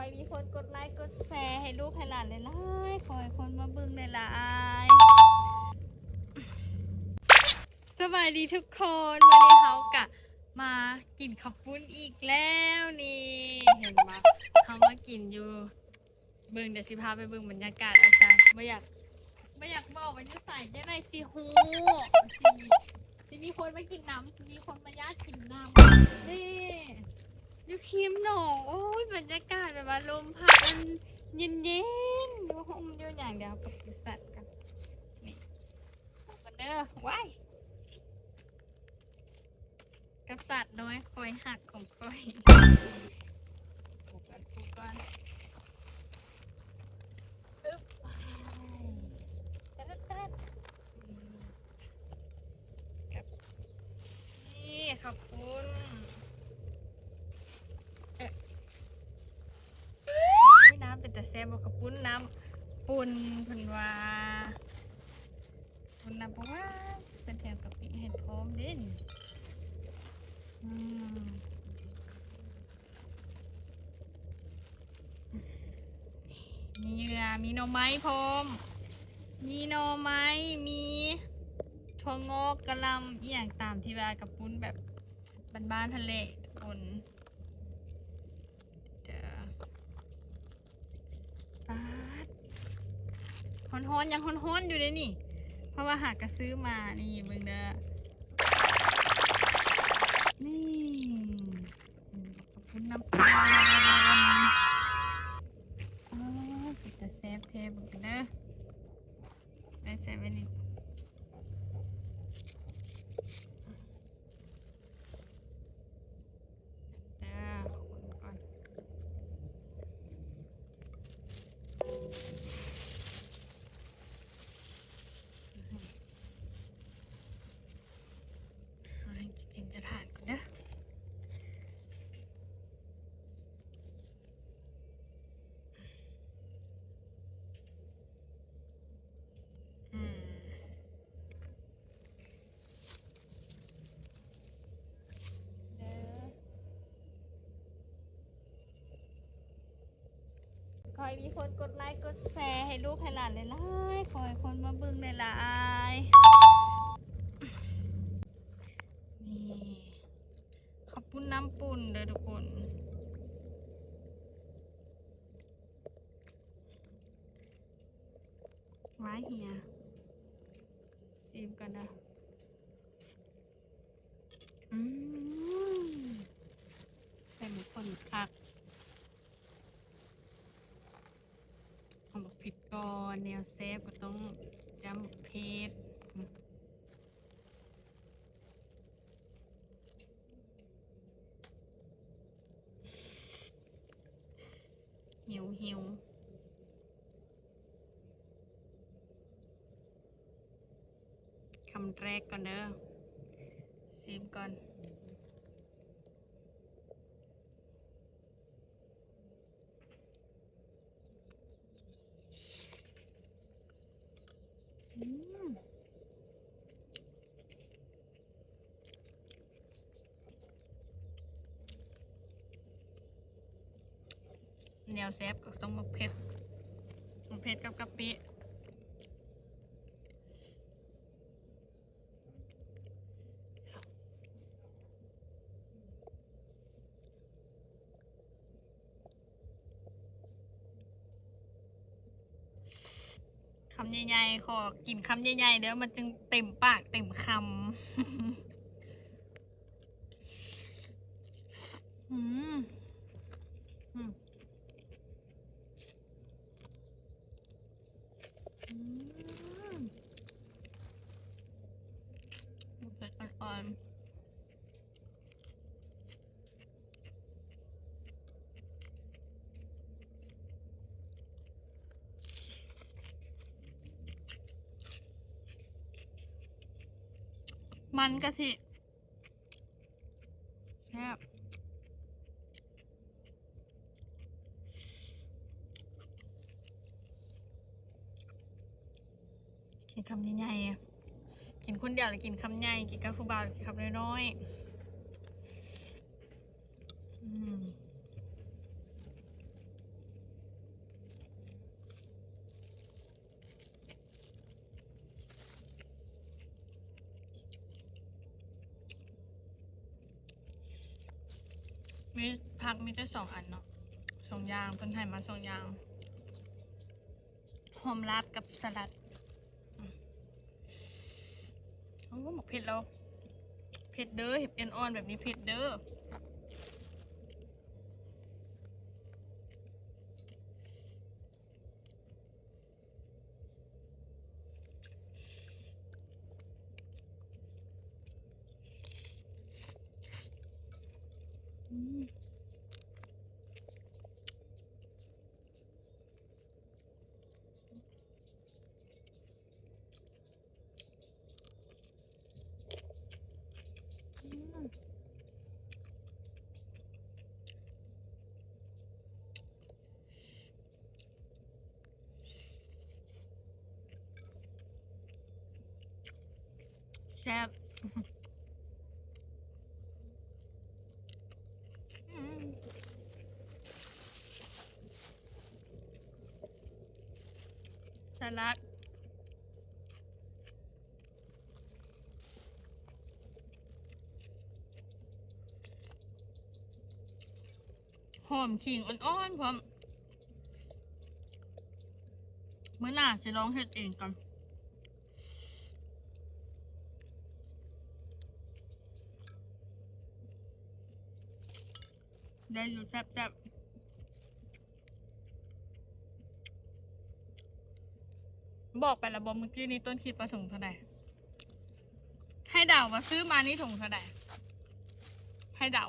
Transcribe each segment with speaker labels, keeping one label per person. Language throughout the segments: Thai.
Speaker 1: อยมีคนกดไลค์กดแชร์ให้ลูกให้หลานเลยล่ายๆขอให้คนมาเบิ่งเลยล่ายสบายดีทุกคนวันนี้เขากะมากินข้าวปุ้นอีกแล้วนี่เห็นปะเขามากินอยู่ เบิ่งเดี๋ยวสิพาไปเบิ่งบรรยากาศอาจารย์ไม่อยากไม่อยากบอกว่าจะใส่ได้ไรสิฮูสิสิมีคนมากินน้ำ ดูคิมหนองโอ้ยบรรยากาศแบบว่าลมพัดมันเย็นเย็นดูห้องดูอย่างเดียวกับบริษัทกันนี่กันเด้อว้ายกับสัตว์น้อยคอยหักของคอยปลูกกันปลูกกัน อึ๊บไปตัดตัดกับนี่ขอบคุณเอ๊ะอุ๊ยน้ำเป็นแต่แซ่บบอกขอบคุณน้ำ ปุ่นเพิ่นว่าปุ่นน้ำเพราะว่าเป็นแถมกะปิให้พร้อมเด่นอืมมีเรือมีหน่อไม้พร้อม มีหน่อไม้ มีถั่วงอกกะหลำอีอย่างตามที่ว่ากับปุ้นแบบบ้านๆทะเลทุกคนปาด ฮ้อนๆยังฮ้อนๆอยู่เลยนี่ เพราะว่าหากกระซื้อมานี่มึงเด้อนี่ขอบคุณน้ำปลา อ๋อปิดแต่เซฟเทปกันเด้อได้เซฟไว้นี่เด้อคนก่อนเอาให้กินจะผ่านก่อนเด้อ อืมเด้อ คอยมีคนกดไลค์กดแชร์ให้ลูกให้หลานเลยล่ายๆขอให้คนมาบิ่งเลยล่ายนี่ขอบคุณน้ำปุ่นเด้อทุกคนไว้เฮียซีมกันนะอืมใส่หมูคนคักทำบักผิดก่อน แนวเซฟก็ต้องจำเพชรหิวหิวคำแรกก่อนเด้อซีมก่อน อืม แนวแซฟก็ต้องมาเผ็ดมาเผ็ดกับกะปิคำใหญ่ๆขอกินคำใหญ่ๆเดี๋ยวมันจึงเต็มปากเต็มคำอืมอืมอืมเผ็ดอ่อนๆ มันกะทิแซ่บกินคำใหญ่ๆกินคนเดียวหรือกินคำใหญ่ กินกับผู้บ่าวกินคำน้อยๆ อืม มีผักมีแต่สองอันเนาะสองอย่างเพิ่นให้มาสองอย่างหอมลาบกับสลัดโอ้หมกเผ็ดแล้วเผ็ดเด้อเห็ดเอ็นอ่อนแบบนี้เผ็ดเด้อ แซ่บ อืม สลัดหอมขิงอ่อนๆพร้อมเมื่อหน้าจะลองเฮ็ดเองก่อนได้อยู่แซ่บๆ บอกไปและบอมเมื่อกี้นี้ต้นคิดประสงค์เท่าไหร่ให้เดาว่าซื้อมานี่ถุงเท่าไหร่ให้เดา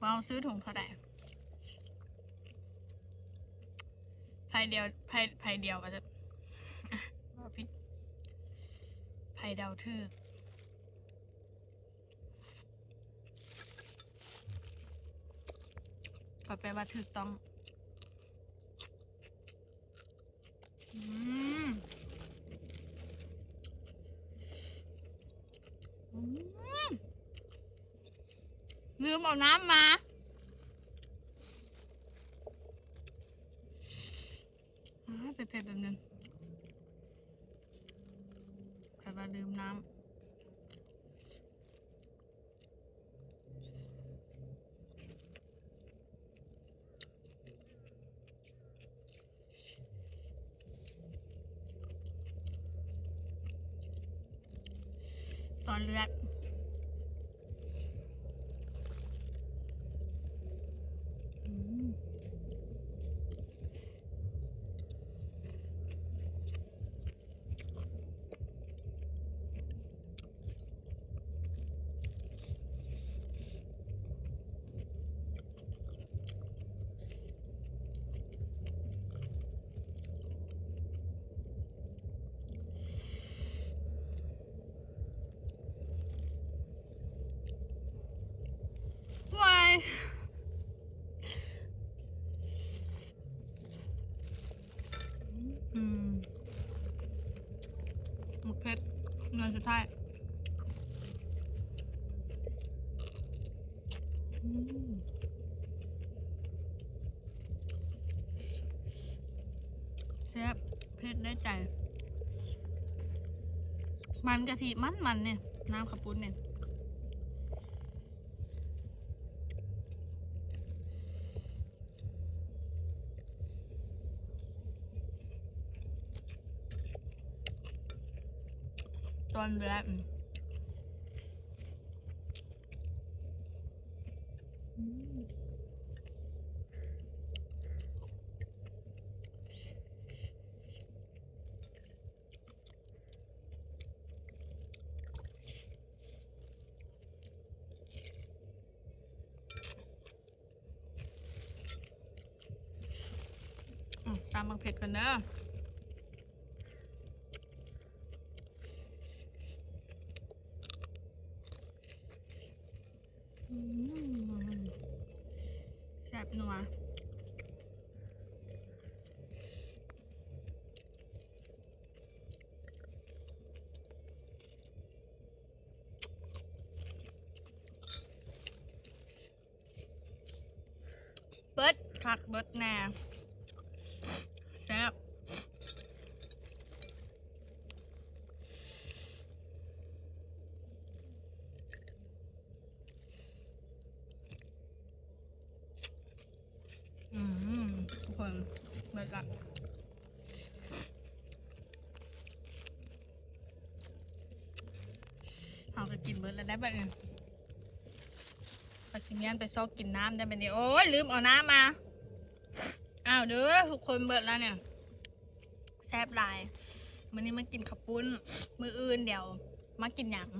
Speaker 1: ว่าเอาซื้อถุงเท่าไหร่ไพ่เดียวไพ่ไพ่เดียวก็จะว่าผิดไพ่เดาทึกก็แปลว่าถูกต้อง อืมอืม ลืมเอาน้ำมาอาเผ็ดๆแบบนึงแปลว่าลืมน้ำตอนเลือดอืมวายอืมหมกเพชร เงินสุดท้ายอืมแซ่บเพ็ดได้ใจ มันกะทิมันมันๆเนี่ย น้ำขับปุ้นเนี่ย ตอนแรกอืมอืมอืมตามบังเผ็ดกันเนอะ บิดแน่แซ่บอืมทุกคนเบิดละเอาไปกินเบิดแล้วได้แบบนี้กินเงี้ยไปซอกกินน้ำได้ไหมเนี่ยโอ้ยลืมเอาน้ำมา อ้าวเด้อทุกคนเบิดแล้วเนี่ยแซบลายวันนี้มากินขับปุ้น มืออื่นเดี๋ยว มากินหยัง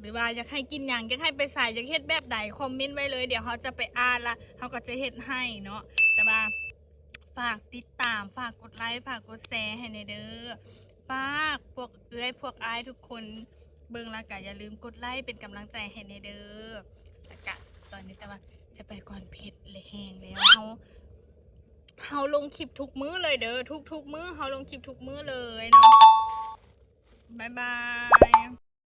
Speaker 1: หรือว่าอยากให้กินหยังอยากให้ไปใส่อยากเฮ็ดแบบใดคอมเมนต์ไว้เลยเดี๋ยวเขาจะไปอ่านละเขาก็จะเฮ็ดให้เนาะแต่ว่าฝากติดตามฝากกดไลค์ฝากกดแชร์ให้ในเด้อฝากพวกเอื้อยพวกอายทุกคนเบิ่งและก็อย่าลืมกดไลค์เป็นกำลังใจให้ในเด้อล้วก็ตอนนี้แต่ว่าจะไปก่อนเพชรเลยแห้งแล้วเขา เฮาลงคลิปทุกมื้อเลยเด้อทุกทุกๆมื้อเฮาลงคลิปทุกมื้อเลยเนาะบายบาย